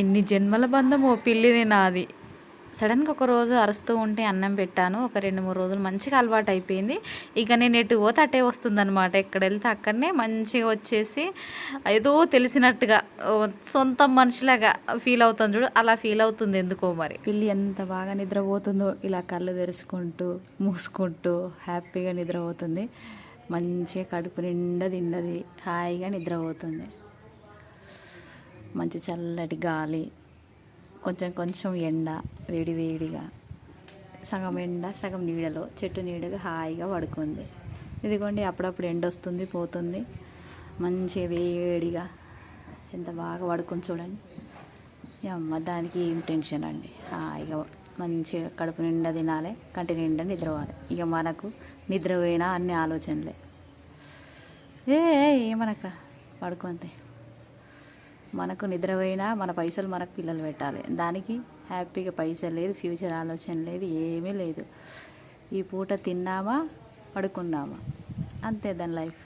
ఎన్ని జన్మల బంధమో పిల్లిది నాది. సడన్గా ఒక రోజు అరుస్తూ ఉంటే అన్నం పెట్టాను. ఒక రెండు మూడు రోజులు మంచిగా అలవాటు అయిపోయింది. ఇక నేను ఎటు పోతే అటే వస్తుందనమాట ఎక్కడ వెళ్తే అక్కడనే మంచిగా వచ్చేసి ఏదో తెలిసినట్టుగా సొంత మనిషిలాగా ఫీల్ అవుతుంది చూడు. అలా ఫీల్ అవుతుంది ఎందుకో మరి. పిల్లి ఎంత బాగా నిద్రపోతుందో ఇలా కళ్ళు తెరుచుకుంటూ మూసుకుంటూ హ్యాపీగా నిద్రపోతుంది. మంచిగా కడుపు నిండా తిన్నది హాయిగా నిద్రపోతుంది. మంచి చల్లటి గాలి కొంచెం కొంచెం ఎండ వేడి వేడిగా సగం ఎండ సగం నీడలో చెట్టు నీడగా హాయిగా పడుకుంది. ఇదిగోండి అప్పుడప్పుడు ఎండ వస్తుంది పోతుంది. మంచిగా వేడిగా ఎంత బాగా పడుకొని చూడండి. అమ్మ దానికి ఏం టెన్షన్ అండి. హాయిగా మంచిగా కడుపు నిండా తినాలి కంటి నిండా నిద్రపోవాలి. ఇక మనకు నిద్ర పోయినా అన్ని ఆలోచనలే. ఏ ఏమనక పడుకుంది మనకు నిద్రపోయినా మన పైసలు మనకు పిల్లలు పెట్టాలి. దానికి హ్యాపీగా పైసలు లేదు ఫ్యూచర్ ఆలోచన లేదు ఏమీ లేదు. ఈ పూట తిన్నామా పడుకున్నామా? అంతే దాని లైఫ్.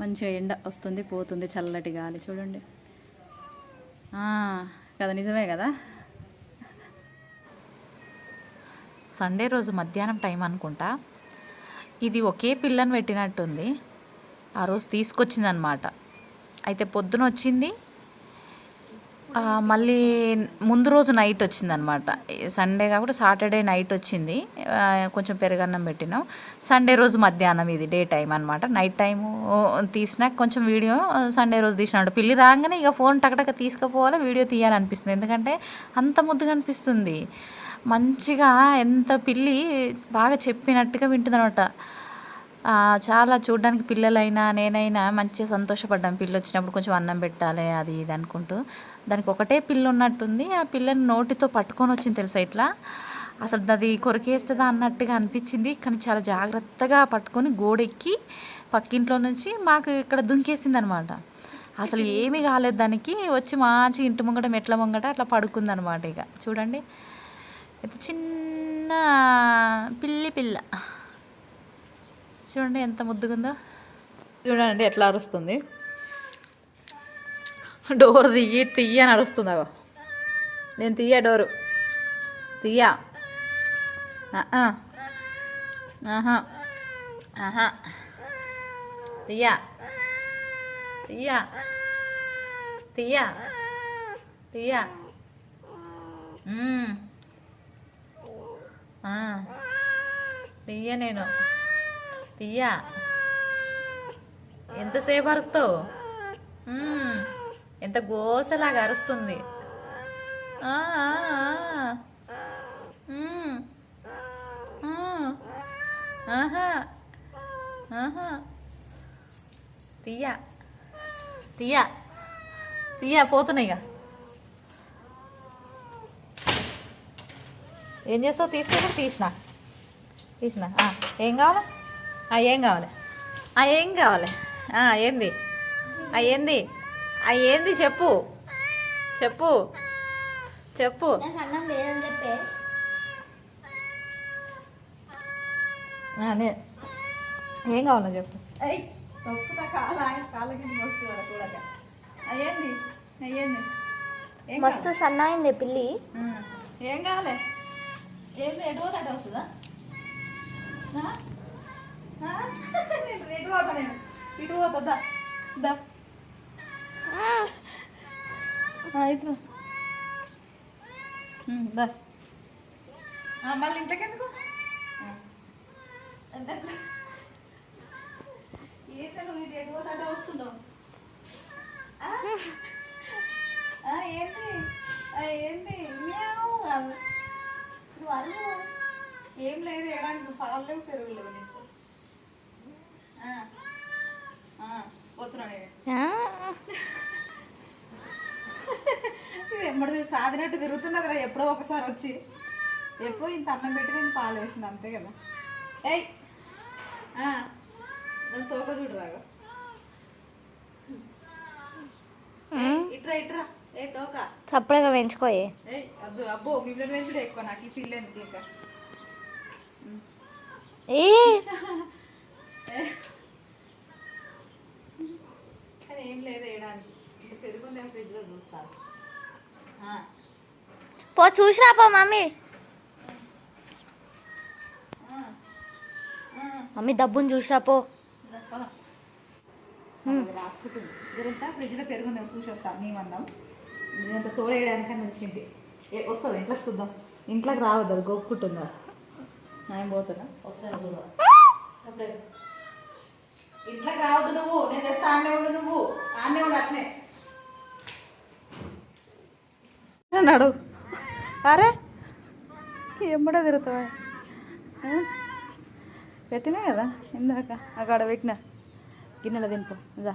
మంచిగా ఎండ వస్తుంది పోతుంది చల్లటి గాలి. చూడండి. కదా నిజమే కదా? సండే రోజు మధ్యాహ్నం టైం అనుకుంటా. ఇది ఒకే పిల్లని పెట్టినట్టుంది. ఆ రోజు తీసుకొచ్చిందనమాట. అయితే పొద్దున వచ్చింది. మళ్ళీ ముందు రోజు నైట్ వచ్చిందనమాట. సండే కాబట్టి సాటర్డే నైట్ వచ్చింది. కొంచెం పెరుగన్నం పెట్టినాం. సండే రోజు మధ్యాహ్నం ఇది డే టైం అనమాట. నైట్ టైం తీసినాక కొంచెం వీడియో సండే రోజు తీసినాడు. పిల్లి రాగానే ఇక ఫోన్ టకటక తీసుకుపోవాలి వీడియో తీయాలనిపిస్తుంది. ఎందుకంటే అంత ముద్దుగా అనిపిస్తుంది. మంచిగా ఎంత పిల్లి బాగా చెప్పినట్టుగా వింటుందనమాట. అనమాట చాలా చూడడానికి పిల్లలైనా నేనైనా మంచిగా సంతోషపడ్డాం. పిల్ల వచ్చినప్పుడు కొంచెం అన్నం పెట్టాలి అది ఇది అనుకుంటూ. దానికి ఒకటే పిల్ల ఉన్నట్టుంది ఆ పిల్లని నోటితో పట్టుకొని వచ్చింది తెలుసా ఇట్లా? అసలు అది కొరికేస్తుందా అన్నట్టుగా అనిపించింది. కానీ చాలా జాగ్రత్తగా పట్టుకొని గోడెక్కి పక్కింట్లో నుంచి మాకు ఇక్కడ దుంకేసింది అనమాట అసలు ఏమీ కాలేదు దానికి. వచ్చి మంచి ఇంటి ముంగట మెట్ల ముంగట అట్లా పడుకుంది అనమాట ఇక. చూడండి. చిన్న పిల్లి పిల్ల. చూడండి ఎంత ముద్దుగుందో. చూడండి ఎట్లా అరుస్తుంది. డోర్ తీయి తీయ అని అరుస్తుంది అగో. నేను తీయ డోరు. తీయ ఆహా. ఆహా. తీయ తీయ తీయ తీయ తీయ నేను. తీయా? ఎంతసేపు అరుస్తావు? ఎంత గోసలాగా అరుస్తుంది. తీయా తీయా తీయా పోతున్నాయిగా ఆహా. పోతున్నాయి ఇక ఏం చేస్తావు? తీసుకెళ్ళి తీసిన. తీసిన. ఏం కావాలి? ఏం కావాలి? ఆ, ఏం కావాలి? ఆ, ఏంది? ఆ, ఏంది? ఆ, ఏంది చెప్పు. చెప్పు. చెప్పు. ఏం కావాలో చెప్పు. మస్తు సన్నయింది పిల్లి. ఏం కావాలి? ఏంది? ఎటు వస్తుందా? పోతా నేను ఇటు పోతా దా దా. ఇటు దా. మళ్ళీ ఇంతకెందుకు? ఆ. ఎందుకు? ఏంటి నువ్వు ఎటు పోతే వస్తున్నావు? ఏంటి ఏంటి నువ్వు అరుగు ఏం లేదు ఏడానికి పాలు పెరుగు పెరుగులేవు నీకు. ఆ. ఆ, పోతున్నా నేను. ఇది ఎమ్మడిది సాదినట్టు తిరుగుతున్నది కదా ఎప్పుడో ఒకసారి వచ్చి. ఎప్పుడో ఇంత అన్నం పెట్టి నేను పాలు వేసిన అంతే కదా. ఏయ్! దాని తోక చూడు రాగా. ఇట్రా ఇట్రా. ఏ తోక. సపరేట్గా పెంచుకోయే అద్దు అబ్బో మిమ్మల్ని పెంచుడే ఎక్కువ నాకు ఈ పిల్ల ఎందుకు ఇంకా? ఏ. ఏం లేదు వేయడానికి. ఇంత పెరుగు నేను ఫ్రిడ్జ్లో చూస్తాను పో చూసిరా పో మమ్మీ. మమ్మీ దబ్బుని చూసిరా పో. రాసుకుంటుంది. ఇదంతా ఫ్రిడ్జ్లో పెరుగు నేను చూసి వస్తాను నీ మందం ఇదంతా తోడేయడానికని వచ్చింది. ఏ వస్తుంది? ఇంట్లోకి చూద్దాం. ఇంట్లోకి రావద్దు. అది గొప్పుకుంటుందా నేను పోతున్నా. వస్తాను చూడ. ఇంట్లోకి రావద్దు నువ్వు. నేను తెస్తా ఆమె ఉండు నువ్వు. ఆమె ఉండు అట్లే అన్నాడు అరే ఎమ్మడే తిరుగుతావా? పెట్టినా కదా? ఇందాక. అక్కడ పెట్టిన. గిన్నెలో తినిపో ఇదా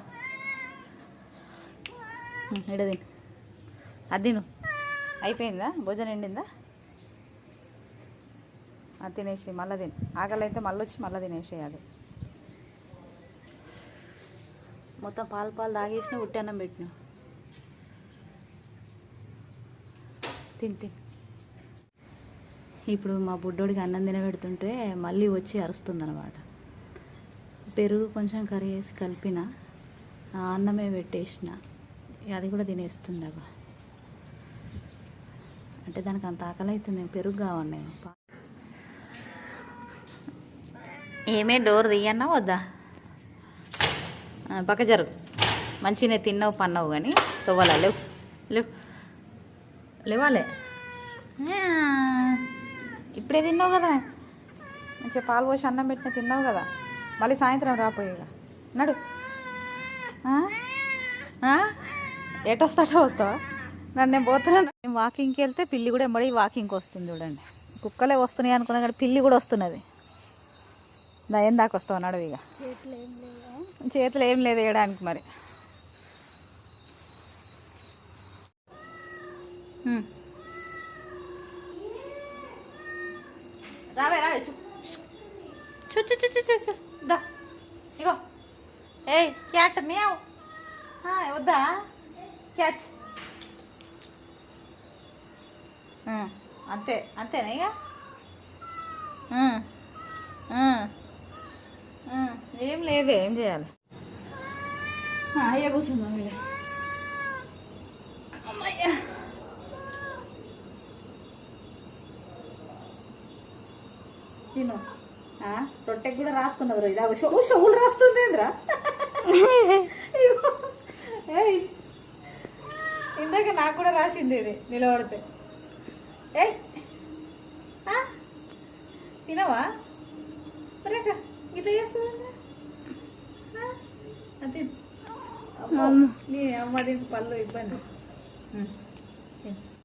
ఇడ తిను. అది తిను. అయిపోయిందా? భోజనం ఎండిందా? తినేసి మళ్ళీ తిను. ఆకలి అయితే మళ్ళీ వచ్చి మళ్ళీ తినేసేయాలి. మొత్తం పాలు పాలు తాగేసిన ఉట్టి అన్నం పెట్టిన. తిని తిని. ఇప్పుడు మా బుడ్డోడికి అన్నం తినబెడుతుంటే మళ్ళీ వచ్చి అరుస్తుందన్నమాట. పెరుగు కొంచెం కర్రీ వేసి కలిపిన అన్నమే పెట్టేసిన. అది కూడా తినేస్తుంది అగో. అంటే దానికి అంత ఆకలి అవుతుంది పెరుగు కావాలి నేను ఏమే డోర్ తీయన్నా వద్దా? పక్క జరుగు. మంచిగా తిన్నావు పన్నావు కానీ తవ్వాలా లేవు. లేవు. లేవాలే. ఇప్పుడే తిన్నావు కదా. మంచిగా పాలు పోసి అన్నం పెట్టిన తిన్నావు కదా. మళ్ళీ సాయంత్రం రాపోయేగా నడు. ఆ? ఎటు వస్తాటో వస్తావా? నన్ను నేను పోతున్నాను నేను వాకింగ్కి వెళ్తే పిల్లి కూడా ఎంబడి వాకింగ్కి వస్తుంది చూడండి. కుక్కలే వస్తున్నాయి అనుకున్నా కానీ పిల్లి కూడా వస్తున్నది. నా ఏం దాకా వస్తావు? నడువు ఇక. చేతులు ఏం లేదు వేయడానికి మరి. రావే రావే చూ. చూ చూ చూ చూ చూ. దా. ఇగో. ఏయ్ క్యాట్ మ్యావ్. వద్దా? క్యాచ్. అంతే అంతేనా ఇక ఏం లేదు ఏం చేయాలి? అయ్యా వీళ్ళ అమ్మయ్యా. తిను. రొట్టెకి కూడా రాస్తున్నది ఇది అగో షో షోలు రాస్తుంది ఏంద్రా ఇందాక నాకు కూడా రాసింది ఇది నిలబడితే. ఆ, తినవా? ఇట్లా చేస్తుందా అది నీ అమ్మ పళ్ళు ఇబ్బంది.